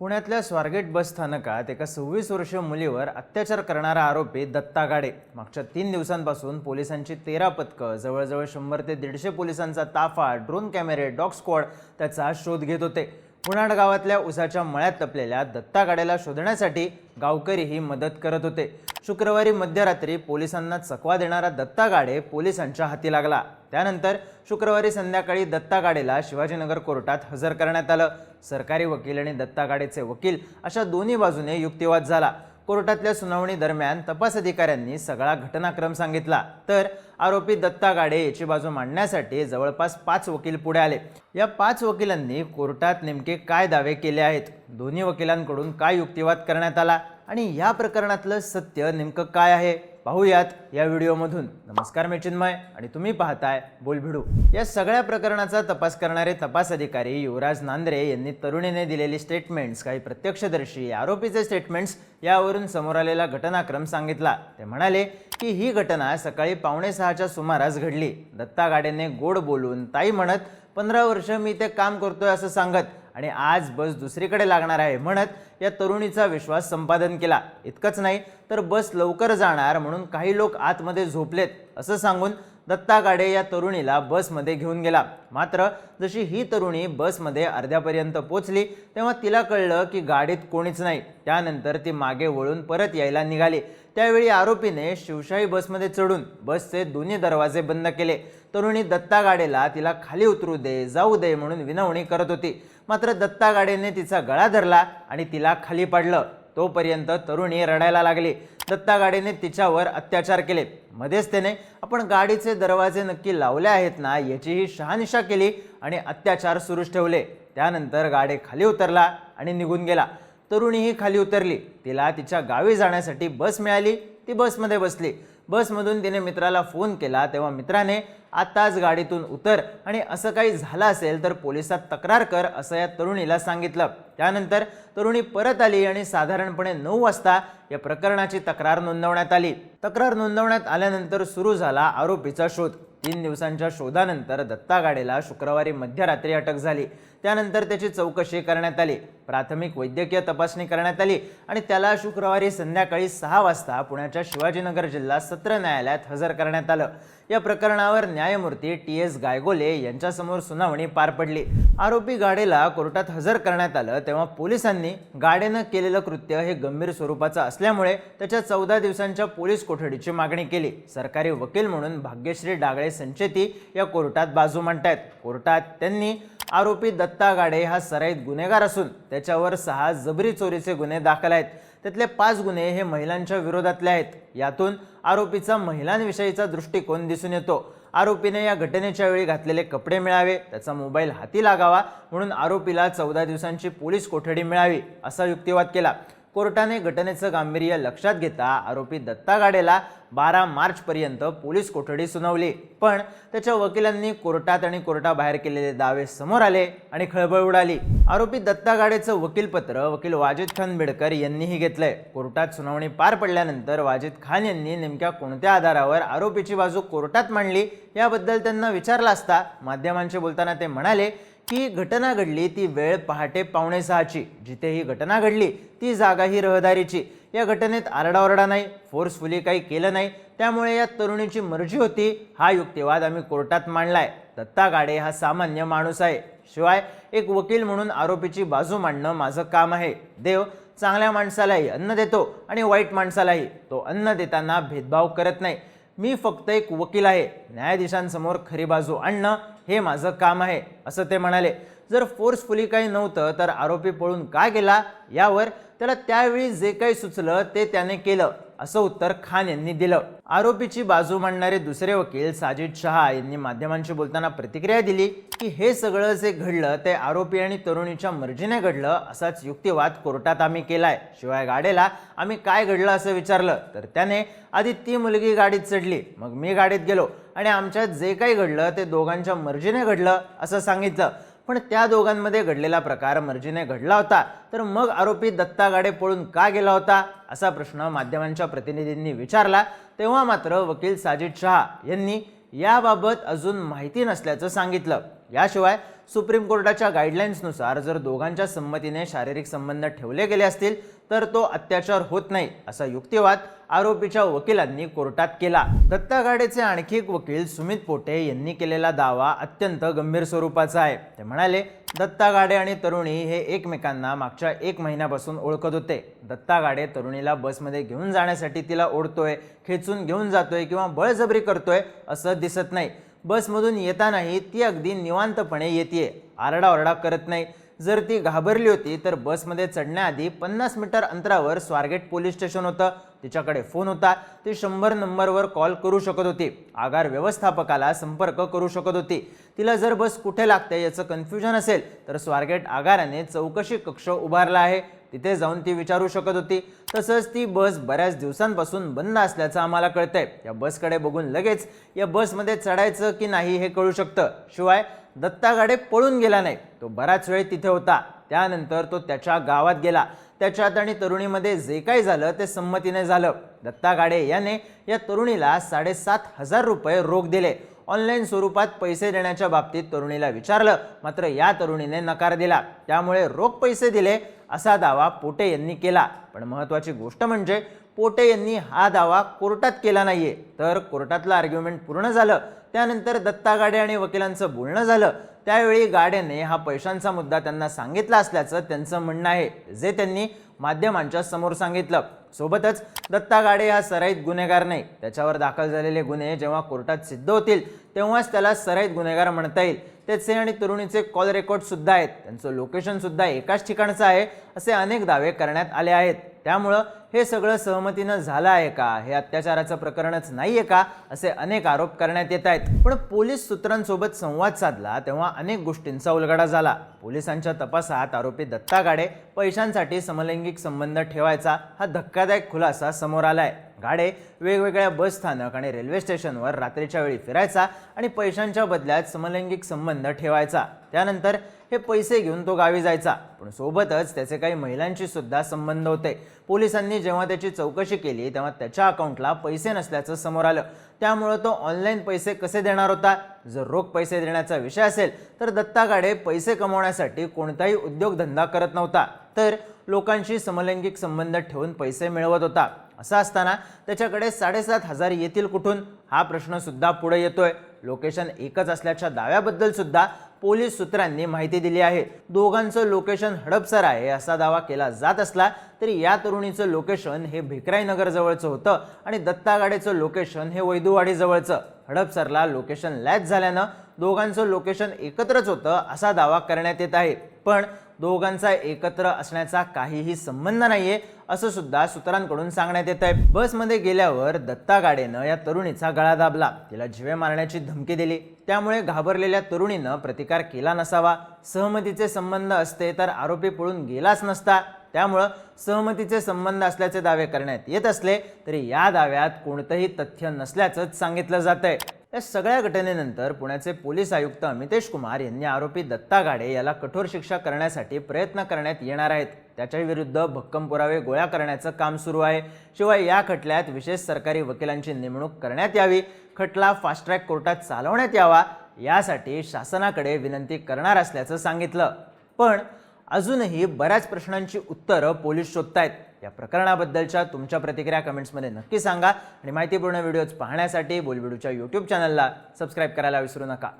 पुण्यातल्या स्वारगेट बस स्थानकात एका सव्वीस वर्षीय मुलीवर अत्याचार करणारा आरोपी दत्ता गाडे मागच्या तीन दिवसांपासून पोलिसांची तेरा पथकं जवळजवळ शंभर ते दीडशे पोलिसांचा ताफा ड्रोन कॅमेरे डॉग स्क्वॉड त्याचा शोध घेत होते. पुनाड गावातल्या उसाच्या मळ्यात तपलेल्या दत्ता गाड्याला शोधण्यासाठी गावकरीही मदत करत होते. शुक्रवारी मध्यरात्री पोलिसांना चकवा देणारा दत्ता गाडे पोलिसांच्या हाती लागला. त्यानंतर शुक्रवारी संध्याकाळी दत्ता गाडेला शिवाजीनगर कोर्टात हजर करण्यात आलं. सरकारी वकील आणि दत्ता गाडेचे वकील अशा दोन्ही बाजूने युक्तिवाद झाला. कोर्टातल्या सुनावणी दरम्यान तपास अधिकाऱ्यांनी सगळा घटनाक्रम सांगितला. तर आरोपी दत्ता गाडे याची बाजू मांडण्यासाठी जवळपास पाच वकील पुढे आले. या पाच वकिलांनी कोर्टात नेमके काय दावे केले आहेत? दोन्ही वकिलांकडून काय युक्तिवाद करण्यात आला? आणि या प्रकरणातलं सत्य नेमकं काय आहे? पाहूयात या व्हिडिओमधून. नमस्कार मी चिन्मय आणि तुम्ही पाहताय बोलभिडू. या सगळ्या प्रकरणाचा तपास करणारे तपास अधिकारी युवराज नांद्रे यांनी तरुणीने दिलेली स्टेटमेंट्स काही प्रत्यक्षदर्शी आरोपीचे स्टेटमेंट्स यावरून समोर आलेला घटनाक्रम सांगितला. ते म्हणाले की ही घटना सकाळी पावणे सहाच्या सुमारास घडली. दत्ता गाडेने गोड बोलून ताई म्हणत पंधरा वर्ष मी ते काम करतोय असं सांगत आणि आज बस दुसरीकडे लागणार आहे म्हणत या तरुणीचा विश्वास संपादन केला. इतकंच नाही तर बस लवकर जाणार म्हणून काही लोक आतमध्ये झोपलेत असं सांगून दत्ता गाडे या तरुणीला बसमध्ये घेऊन गेला. मात्र जशी ही तरुणी बसमध्ये अर्ध्यापर्यंत पोचली तेव्हा तिला कळलं की गाडीत कोणीच नाही. त्यानंतर ती मागे वळून परत यायला निघाली. त्यावेळी आरोपीने शिवशाही बसमध्ये चढून बसचे दोन्ही दरवाजे बंद केले. तरुणी दत्ता गाडेला तिला खाली उतरू दे जाऊ दे म्हणून विनवणी करत होती. मात्र दत्ता गाडेने तिचा गळा धरला आणि तिला खाली पाडलं. तोपर्यंत तरुणी रडायला लागली. दत्तागाडीने तिच्यावर अत्याचार केले. मध्येच त्याने आपण गाडीचे दरवाजे नक्की लावले आहेत ना याचीही शहानिशा केली आणि अत्याचार सुरूच ठेवले. त्यानंतर गाडे खाली उतरला आणि निघून गेला. तरुणीही खाली उतरली. तिला तिच्या गावी जाण्यासाठी बस मिळाली. ती बसमध्ये बसली. बसमधून तिने मित्राला फोन केला तेव्हा मित्राने आत्ताच गाडीतून उतर. आणि असं काही झालं असेल तर पोलिसात तक्रार कर असं या तरुणीला सांगितलं. त्यानंतर तरुणी परत आली आणि साधारणपणे नऊ वाजता या प्रकरणाची तक्रार नोंदवण्यात आली. तक्रार नोंदवण्यात आल्यानंतर सुरू झाला आरोपीचा शोध. तीन दिवसांच्या शोधानंतर दत्ता गाडेला शुक्रवारी मध्यरात्री अटक झाली. त्यानंतर त्याची चौकशी करण्यात आली. प्राथमिक वैद्यकीय तपासणी करण्यात आली आणि त्याला शुक्रवारी संध्याकाळी सहा वाजता पुण्याच्या शिवाजीनगर जिल्हा सत्र न्यायालयात हजर करण्यात आलं. या प्रकरणावर न्यायमूर्ती टी एस गायगोले यांच्यासमोर सुनावणी पार पडली. आरोपी गाडेला कोर्टात हजर करण्यात आलं तेव्हा पोलिसांनी गाडेनं केलेलं कृत्य हे गंभीर स्वरूपाचं असल्यामुळे त्याच्या चौदा दिवसांच्या पोलीस कोठडीची मागणी केली. सरकारी वकील म्हणून भाग्यश्री डागळे संचेती या कोर्टात बाजू मांडतायत. कोर्टात त्यांनी आरोपी दत्ता गाडे हा सराईत गुन्हेगार असून त्याच्यावर सहा जबरी चोरीचे गुन्हे दाखल आहेत. त्यातले पाच गुन्हे हे महिलांच्या विरोधातले आहेत. यातून आरोपीचा महिलांविषयीचा दृष्टिकोन दिसून येतो. आरोपीने या घटनेच्या वेळी घातलेले कपडे मिळावे त्याचा मोबाईल हाती लागावा म्हणून आरोपीला चौदा दिवसांची पोलीस कोठडी मिळावी असा युक्तिवाद केला. कोर्टाने घटनेचं गांभीर्य लक्षात घेता आरोपी दत्ता गाडेला बारा मार्चपर्यंत पोलीस कोठडी सुनावली. पण त्याच्या वकिलांनी कोर्टात आणि कोर्टाबाहेर केलेले दावे समोर आले आणि खळबळ उडाली. आरोपी दत्ता गाडेचं वकीलपत्र वकील वाजिद खान बेडकर यांनीही घेतलंय. कोर्टात सुनावणी पार पडल्यानंतर वाजिद खान यांनी नेमक्या कोणत्या आधारावर आरोपीची बाजू कोर्टात मांडली याबद्दल त्यांना विचारला असता माध्यमांशी बोलताना ते म्हणाले ही घटना घडली ती वेळ पहाटे पावणे सहाची. जिथे ही घटना घडली ती जागा ही रहदारीची. या घटनेत आरडाओरडा नाही फोर्सफुली काही केलं नाही. त्यामुळे या तरुणीची मर्जी होती हा युक्तिवाद आम्ही कोर्टात मांडलाय. दत्ता गाडे हा सामान्य माणूस आहे. शिवाय एक वकील म्हणून आरोपीची बाजू मांडणं माझं काम आहे. देव चांगल्या माणसालाही अन्न देतो आणि वाईट माणसालाही. तो अन्न देताना भेदभाव करत नाही. मी फक्त एक वकील आहे. न्यायाधीशांसमोर खरी बाजू आणणं हे माझं काम आहे असं ते म्हणाले. जर फोर्सफुली काही नव्हतं तर आरोपी पळून का गेला? यावर त्याला त्यावेळी जे काही सुचलं ते त्याने केलं असं उत्तर खान यांनी दिलं. आरोपीची बाजू मांडणारे दुसरे वकील साजिद शहा यांनी माध्यमांशी बोलताना प्रतिक्रिया दिली की हे सगळं जे घडलं ते आरोपी आणि तरुणीच्या मर्जीने घडलं असाच युक्तिवाद कोर्टात आम्ही केलाय. शिवाय गाडेला आम्ही काय घडलं असं विचारलं तर त्याने आधी ती मुलगी गाडीत चढली मग मी गाडीत गेलो आणि आमच्यात जे काही घडलं ते दोघांच्या मर्जीने घडलं असं सांगितलं. पण त्या दोघांमध्ये घडलेला प्रकार मर्जीने घडला होता. तर मग आरोपी दत्ता गाडे पळून का गेला होता? असा प्रश्न माध्यमांच्या प्रतिनिधींनी विचारला. तेव्हा मात्र वकील साजिद शहा यांनी याबाबत अजून माहिती नसल्याचं सांगितलं. याशिवाय सुप्रीम कोर्टाच्या गाईडलाईन्सनुसार जर दोघांच्या संमतीने शारीरिक संबंध ठेवले गेले असतील तर तो अत्याचार होत नाही असा युक्तिवाद आरोपीच्या वकिलांनी कोर्टात केला. दत्ता गाडेचे आणखी एक वकील सुमित पोटे यांनी केलेला दावा अत्यंत गंभीर स्वरूपाचा आहे. ते म्हणाले दत्ता गाडे आणि तरुणी हे एकमेकांना मागच्या एक महिन्यापासून ओळखत होते. दत्ता गाडे तरुणीला बसमध्ये घेऊन जाण्यासाठी तिला ओढतोय खेचून घेऊन जातोय किंवा बळजबरी करतोय असं दिसत नाही. बसमधून येतानाही ती अगदी निवांतपणे येते आरडाओरडा करत नाही. जर ती घाबरली होती तर बसमध्ये चढण्याआधी पन्नास मीटर अंतरावर स्वारगेट पोलीस स्टेशन होतं. तिच्याकडे फोन होता. ती शंभर नंबरवर कॉल करू शकत होती. आगार व्यवस्थापकाला संपर्क करू शकत होती. तिला जर बस कुठे लागते याचं कन्फ्युजन असेल तर स्वारगेट आगाराने चौकशी कक्ष उभारला आहे. तिथे जाऊन ती विचारू शकत होती. तसंच ती बस बऱ्याच दिवसांपासून बंद असल्याचं आम्हाला कळतंय. या बसकडे बघून लगेच या बसमध्ये चढायचं की नाही हे कळू शकतं. शिवाय दत्ता गाडे पळून गेला नाही. तो बराच वेळ तिथे होता. त्यानंतर तो त्याच्या गावात गेला. त्याच्यात आणि तरुणीमध्ये जे काही झालं ते संमतीने झालं. दत्ता गाडे याने या तरुणीला साडेसात हजार रुपये रोख दिले. ऑनलाईन स्वरूपात पैसे देण्याच्या बाबतीत तरुणीला विचारलं. मात्र या तरुणीने नकार दिला. त्यामुळे रोख पैसे दिले असा दावा पोटे यांनी केला. पण महत्त्वाची गोष्ट म्हणजे पोटे यांनी हा दावा कोर्टात केला नाहीये. तर कोर्टातलं आर्ग्युमेंट पूर्ण झालं. त्यानंतर दत्ता गाडे आणि वकिलांचं बोलणं झालं. त्यावेळी गाड्याने हा पैशांचा मुद्दा त्यांना सांगितला असल्याचं त्यांचं म्हणणं आहे. जे त्यांनी माध्यमांच्या समोर सांगितलं. सोबतच दत्ता गाडे हा सराईत गुन्हेगार नाही. त्याच्यावर दाखल झालेले गुन्हे जेव्हा कोर्टात सिद्ध होतील तेव्हाच त्याला सराईत गुन्हेगार म्हणता येईल. त्याचे आणि तरुणीचे कॉल रेकॉर्ड सुद्धा आहेत. त्यांचं लोकेशन सुद्धा एकाच ठिकाणचं आहे असे अनेक दावे करण्यात आले आहेत. त्यामुळं हे सगळं सहमतीनं झालं आहे का? हे अत्याचाराचं प्रकरणच नाही आहे का? असे अनेक आरोप करण्यात येत आहेत. पण पोलीस सूत्रांसोबत संवाद साधला तेव्हा अनेक गोष्टींचा उलगडा झाला. पोलिसांच्या तपासात आरोपी दत्ता गाडे पैशांसाठी समलैंगिक संबंध ठेवायचा हा धक्कादायक खुलासा समोर आलाय. गाडे वेगवेगळ्या बस स्थानक आणि रेल्वे स्टेशनवर रात्रीच्या वेळी फिरायचा आणि पैशांच्या बदल्यात समलैंगिक संबंध ठेवायचा. त्यानंतर हे पैसे घेऊन तो गावी जायचा. पण सोबतच त्याचे काही महिलांशी सुद्धा संबंध होते. पोलिसांनी जेव्हा त्याची चौकशी केली तेव्हा त्याच्या अकाउंटला पैसे नसल्याचं समोर आलं. त्यामुळं तो ऑनलाईन पैसे कसे देणार होता? जर रोख पैसे देण्याचा विषय असेल तर दत्ता गाडे पैसे कमवण्यासाठी कोणताही उद्योगधंदा करत नव्हता. तर लोकांशी समलैंगिक संबंध ठेवून पैसे मिळवत होता. असं असताना त्याच्याकडे साडेसात हजार येतील कुठून? हा प्रश्नसुद्धा पुढे येतोय. लोकेशन एकच असल्याच्या दाव्याबद्दल सुद्धा पोलीस सूत्रांनी माहिती दिली आहे. दोघांचं लोकेशन हडपसर आहे असा दावा केला जात असला तरी या तरुणीचं लोकेशन हे भिक्राई जवळचं होतं आणि दत्तागाडेचं लोकेशन हे वैदुवाडीजवळचं. हडपसरला लोकेशन लॅच झाल्यानं दोघांचं लोकेशन एकत्रच होतं असा दावा करण्यात येत आहे. पण दोघांचा एकत्र असण्याचा काहीही संबंध नाहीये असं सुद्धा सूत्रांकडून सांगण्यात येत आहे बसमध्ये गेल्यावर दत्ता गाडेनं या तरुणीचा गळा दाबला. तिला जिवे मारण्याची धमकी दिली. त्यामुळे घाबरलेल्या तरुणीनं प्रतिकार केला नसावा. सहमतीचे संबंध असते तर आरोपी पळून गेलाच नसता. त्यामुळं सहमतीचे संबंध असल्याचे दावे करण्यात येत असले तरी या दाव्यात कोणतंही तथ्य नसल्याचंच सांगितलं जात आहे या सगळ्या घटनेनंतर पुण्याचे पोलीस आयुक्त अमितेश कुमार यांनी आरोपी दत्ता गाडे याला कठोर शिक्षा करण्यासाठी प्रयत्न करण्यात येणार आहेत. त्याच्या विरुद्ध भक्कम पुरावे गोळा करण्याचं काम सुरू आहे. शिवाय या खटल्यात विशेष सरकारी वकिलांची नेमणूक करण्यात यावी. खटला फास्ट ट्रॅक कोर्टात चालवण्यात यावा यासाठी शासनाकडे विनंती करणार असल्याचं सांगितलं. पण अजूनही बऱ्याच प्रश्नांची उत्तरं पोलीस शोधतायत. या प्रकरणाबद्दलच्या तुमच्या प्रतिक्रिया कमेंट्समध्ये नक्की सांगा. आणि माहितीपूर्ण व्हिडिओज पाहण्यासाठी बोलबिडूच्या यूट्यूब चॅनलला सबस्क्राईब करायला विसरू नका.